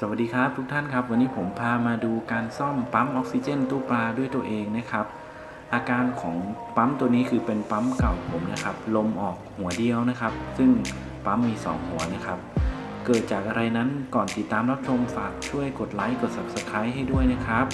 สวัสดีครับทุกท่านครับ วันนี้ผมพามาดูการซ่อมปั๊มออกซิเจนตู้ปลาด้วยตัวเองนะครับ อาการของปั๊มตัวนี้คือเป็นปั๊มเก่าผมนะครับ ลมออกหัวเดียวนะครับ ซึ่งปั๊มมี 2 หัวนะครับ เกิดจากอะไรนั้นก่อนติดตามรับชมฝากช่วยกดไลค์กด Subscribe ให้ด้วยนะครับ